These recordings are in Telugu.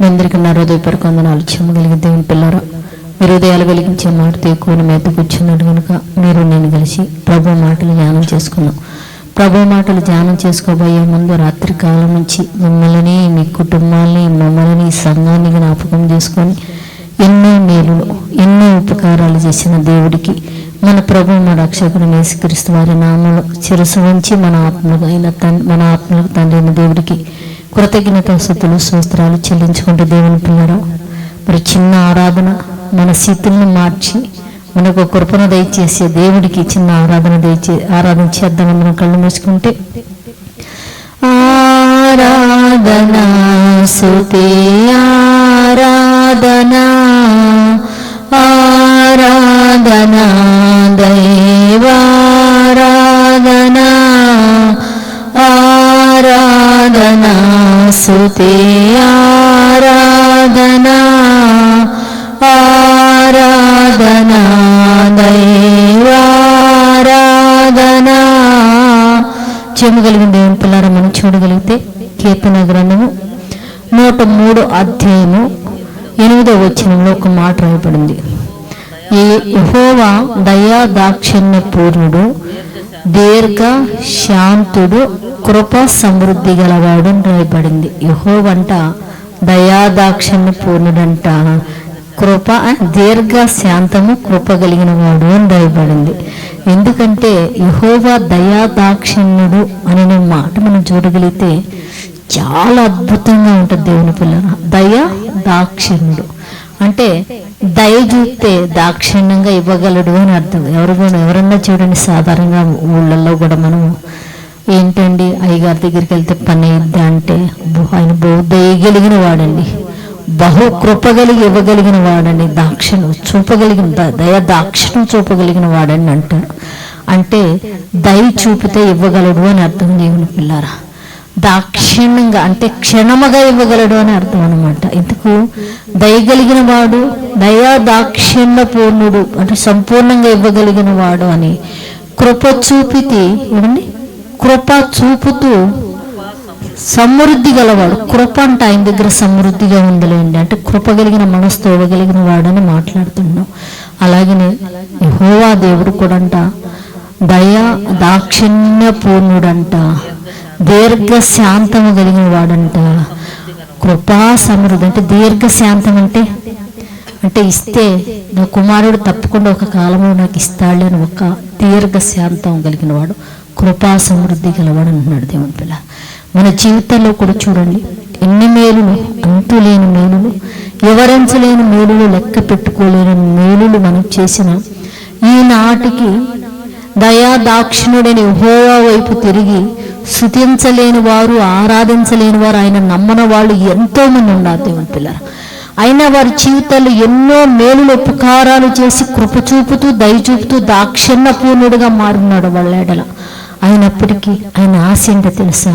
మీ అందరికీ నా హృదయపూర్వక వందనాలు చెమ్మగలిగే దేవుని పిల్లరా మీరు హృదయాలు వెలిగించే మాటతో ఎక్కువ మీద కూర్చున్నాడు కనుక మీరు నేను కలిసి ప్రభు మాటలు ధ్యానం చేసుకున్నాం ప్రభు మాటలు ధ్యానం చేసుకోబోయే ముందు రాత్రి కాలం నుంచి మిమ్మల్ని మీ కుటుంబాన్ని మమ్మల్ని సంఘాన్ని జ్ఞాపకం చేసుకొని ఎన్నో మేలులు ఎన్నో ఉపకారాలు చేసిన దేవుడికి మన ప్రభు మన రక్షకుడు యేసుక్రీస్తు వారి నామలు చిరసు ఉంచి మన ఆత్మకు అయిన తన్ మన ఆత్మలకు తండ్రి అయిన దేవుడికి కృతజ్ఞత స్థుతులు సూత్రాలు చెల్లించుకుంటూ దేవుని పిల్లరా మరి చిన్న ఆరాధన మన స్థితులను మార్చి మనకు కృపను దయచేసే దేవుడికి చిన్న ఆరాధన దయచే ఆరాధన చేద్దామని మనం కళ్ళు మూసుకుంటే ఆరాధనా సుతే సుతే ఆరాధనా ఆరాధనా దైవారాధనా. చెమగలిగిన దేవుని పిల్లర మనం చూడగలిగితే కీర్తన గ్రంథము నూట మూడు అధ్యాయము ఎనిమిదో వచనంలో ఒక మాట రాయబడింది. ఈ యెహోవా దయా దాక్షిణ్య పూర్ణుడు దీర్ఘ శాంతుడు కృప సమృద్ధి గలవాడు రాయబడింది. యహోవంట దయా దాక్షిణ్య పూర్ణుడంట. కృప దీర్ఘ శాంతము కృప కలిగిన వాడు అని రాయబడింది. ఎందుకంటే యహోవా దయాదాక్షిణ్యుడు అనే మాట మనం చూడగలిగితే చాలా అద్భుతంగా ఉంటుంది దేవుని పిల్లల దయ దాక్షిణ్యుడు అంటే దయ చూస్తే దాక్షిణ్యంగా ఇవ్వగలడు అని అర్థం. ఎవరు ఎవరన్నా చూడండి సాధారణంగా ఊళ్ళల్లో కూడా మనం ఏంటండి అయ్యగారి దగ్గరికి వెళ్తే పని అయ్యిద్దా అంటే ఆయన బహు వాడండి. బహు కృపగలిగి ఇవ్వగలిగిన వాడండి. దాక్షను చూపగలిగిన దయ దాక్షిణం చూపగలిగిన వాడని అంటాడు. అంటే దయ చూపితే ఇవ్వగలడు అని అర్థం దేవుని పిల్లారా. దాక్షిణ్యంగా అంటే క్షణముగా ఇవ్వగలడు అని అర్థం అనమాట ఇందుకు దయగలిగిన వాడు దయా దాక్షిణ్య పూర్ణుడు అంటే సంపూర్ణంగా ఇవ్వగలిగిన వాడు అని. కృప చూపితే ఏమండి? కృప చూపుతూ సమృద్ధి గలవాడు. కృప అంటే ఆయన దగ్గర సమృద్ధిగా ఉందిలేండి. అంటే కృప కలిగిన మనసుతో ఇవ్వగలిగిన వాడని మాట్లాడుతున్నాం. అలాగనే హోవా దేవుడు కూడా అంట దయా దాక్షిణ్య పూర్ణుడంట దీర్ఘ శాంతము కలిగిన వాడంట. కృపా సమృద్ధి అంటే దీర్ఘ శాంతం అంటే అంటే ఇస్తే నా కుమారుడు తప్పకుండా ఒక కాలంలో నాకు ఇస్తాడు అని ఒక దీర్ఘ శాంతం కలిగిన వాడు. కృపా సమృద్ధి గలవాడు అంటున్నాడు దేవుని పిల్ల. మన జీవితంలో కూడా చూడండి ఎన్ని మేలులు అంతులేని మేలులు వివరించలేని మేలులు లెక్క పెట్టుకోలేని మేలులు మనం చేసిన ఈనాటికి దయా దాక్షిణుడని హోవా వైపు తిరిగి స్థుతించలేని వారు ఆరాధించలేని వారు ఆయన నమ్మన వాళ్ళు ఎంతో మంది ఉన్నారు దేవుని పిల్లలు అయినా వారి జీవితాలు ఎన్నో మేలులు ఉపకారాలు చేసి కృప చూపుతూ దయ చూపుతూ దాక్షిణ్య మారున్నాడు వాళ్ళ ఎడల. అయినప్పటికీ ఆయన ఆశ ఏంటో తెలుసా?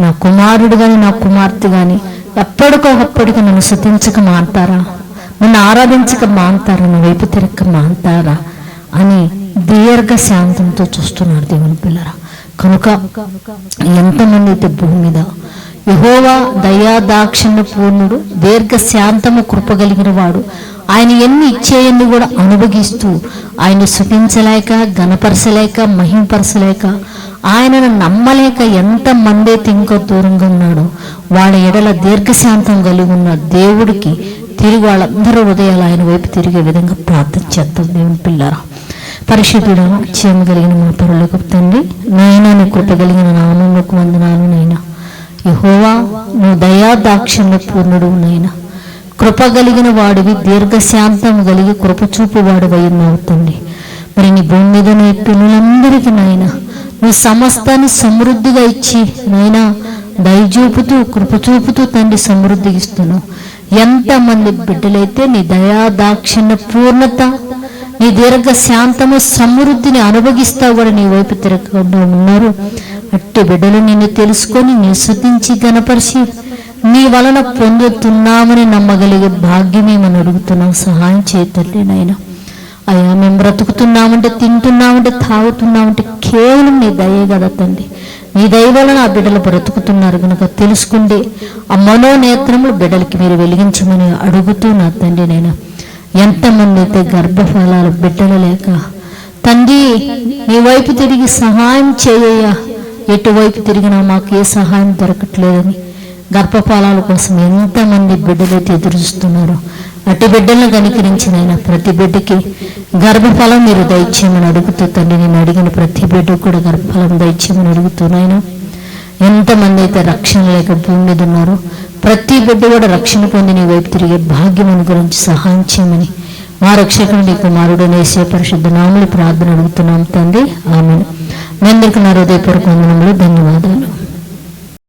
నా కుమారుడు కానీ నా కుమార్తె కానీ ఎప్పటికొకప్పటికి నన్ను శుతించక మాంటారా నన్ను ఆరాధించక మాంతారా? నా వైపు తిరగక మాంతారా? అని దీర్ఘ శాంతంతో చూస్తున్నాడు దేవుని పిల్లరా. కనుక ఎంతమంది అయితే భూమి మీద యహోవా దయా దాక్షిణ్య పూర్ణుడు దీర్ఘ శాంతము కృప కలిగిన వాడు ఆయన ఎన్ని ఇచ్చేయన్ని కూడా అనుభవిస్తూ ఆయన శుతించలేక గణపరచలేక మహింపరచలేక ఆయనను నమ్మలేక ఎంత మంది అయితే ఇంకో దూరంగా ఉన్నాడో వాళ్ళ ఎడల దీర్ఘశాంతం కలిగి ఉన్న దేవుడికి తిరిగి వాళ్ళందరూ ఉదయాలు ఆయన వైపు తిరిగే విధంగా ప్రార్థన చేద్దాం దేవుని పిల్లరా. పరిశుద్ధుడు క్షేమ కలిగిన మా పరులకు తండ్రి నైనా నీ కృప కలిగిన నామంలోకి వందనాలు నైనా యహోవా నువ్వు దయా దాక్షణ్య పూర్ణుడు నైనా కృప కలిగిన వాడివి దీర్ఘశాంతం కలిగి కృప చూపు వాడు ఉన్నావు తండ్రి. మరి నీ భూమి మీద నీ పిల్లలందరికీ నాయన నువ్వు సమస్తాన్ని సమృద్ధిగా ఇచ్చి నాయనా దయ చూపుతూ కృప చూపుతూ తండ్రి సమృద్ధి ఇస్తున్నావు. ఎంతమంది బిడ్డలైతే నీ దయా దాక్షిణ్య పూర్ణత నీ దీర్ఘ శాంతము సమృద్ధిని అనుభవిస్తావు కూడా నీ వైపు తిరగకుండా ఉన్నారు. అట్టి బిడ్డలు నిన్ను తెలుసుకొని నీ గణపరిచి నీ వలన పొందుతున్నామని నమ్మగలిగే భాగ్యమే మనం అడుగుతున్నాం సహాయం చేయతండి నాయన. అయ్యా మేము బ్రతుకుతున్నామంటే తింటున్నామంటే తాగుతున్నామంటే కేవలం నీ దయే కదా తండ్రి. నీ దయ వలన ఆ బిడ్డలు బ్రతుకుతున్నారు కనుక తెలుసుకుంటే ఆ మనోనేత్రములు బిడ్డలకి మీరు వెలిగించమని అడుగుతూ నా తండ్రి నేను ఎంతమంది అయితే గర్భఫలాలు బిడ్డలు లేక తండ్రి నీ వైపు తిరిగి సహాయం చేయయ్యా. ఎటువైపు తిరిగినా మాకు ఏ సహాయం దొరకట్లేదని గర్భఫలాల కోసం ఎంతమంది బిడ్డలైతే ఎదురుస్తున్నారు అటు బిడ్డలను కనికరించిన ఆయన ప్రతి బిడ్డకి గర్భఫలం మీరు దయచేయమని అడుగుతూ తండ్రి నేను అడిగిన ప్రతి బిడ్డకు కూడా గర్భఫలం దయచేయమని అడుగుతున్నాను ఎంతమంది అయితే రక్షణ లేక భూమి మీద ఉన్నారో ప్రతి బిడ్డ కూడా రక్షణ పొంది నీ వైపు తిరిగే భాగ్యమును గురించి సహాయం చేయమని మా రక్షకుడు నీ కుమారుడు నేసే పరిశుద్ధ నాములు ప్రార్థన అడుగుతున్నాం తండ్రి. ఆమెను. మీ అందరికీ నా హృదయపూర్వక వందనములు ధన్యవాదాలు.